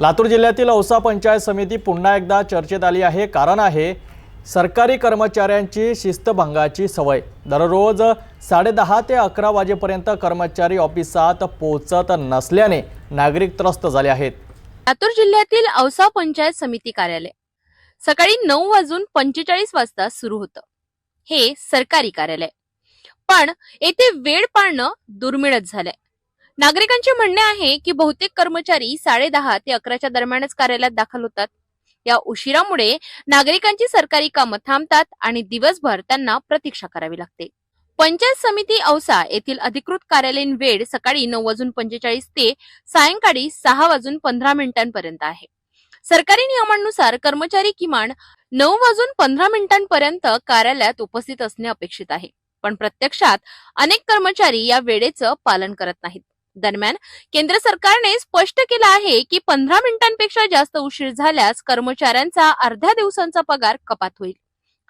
लातूर जिल्ह्यातील औसा पंचायत समिती पुन्हा एकदा चर्चेत आली आहे. कारण आहे सरकारी कर्मचाऱ्यांची शिस्तभंगाची सवय. दररोज साडेदहा ते अकरा वाजेपर्यंत कर्मचारी ऑफिसात पोहोचत नसल्याने नागरिक त्रस्त झाले आहेत. लातूर जिल्ह्यातील औसा पंचायत समिती कार्यालय सकाळी नऊ वाजून पंचेचाळीस वाजता सुरू होतं. हे सरकारी कार्यालय. पण येथे वेळ पाळणं दुर्मिळच झालंय. नागरिकांचे म्हणणे आहे की बहुतेक कर्मचारी साडेदहा ते अकराच्या दरम्यानच कार्यालयात दाखल होतात. या उशिरामुळे नागरिकांची सरकारी कामं थांबतात आणि दिवसभर त्यांना प्रतीक्षा करावी लागते. पंचायत समिती औसा येथील अधिकृत कार्यालयीन वेळ सकाळी नऊ वाजून पंचेचाळीस ते सायंकाळी सहा वाजून पंधरा मिनिटांपर्यंत आहे. सरकारी नियमांनुसार कर्मचारी किमान नऊ वाजून पंधरा मिनिटांपर्यंत कार्यालयात उपस्थित असणे अपेक्षित आहे. पण प्रत्यक्षात अनेक कर्मचारी या वेळेचं पालन करत नाहीत. दरम्यान केंद्र सरकारने स्पष्ट केलं आहे की पंधरा मिनिटांपेक्षा जास्त उशीर झाल्यास कर्मचाऱ्यांचा अर्ध्या दिवसांचा पगार कपात होईल.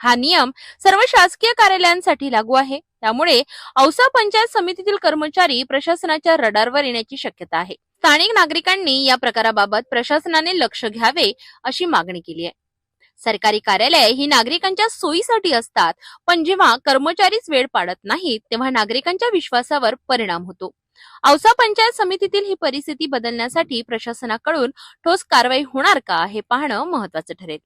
हा नियम सर्व शासकीय कार्यालयांसाठी लागू आहे. त्यामुळे औसा पंचायत समितीतील कर्मचारी प्रशासनाच्या रडारवर येण्याची शक्यता आहे. स्थानिक नागरिकांनी या प्रकाराबाबत प्रशासनाने लक्ष घ्यावे अशी मागणी केली आहे. सरकारी कार्यालय ही नागरिकांच्या सोयीसाठी असतात पण जेव्हा कर्मचारीच वेळ पाडत नाहीत तेव्हा नागरिकांच्या विश्वासावर परिणाम होतो. औसा पंचायत समितीतील ही परिस्थिती बदलण्यासाठी प्रशासनाकडून ठोस कारवाई होणार का हे पाहणं महत्वाचं ठरेल.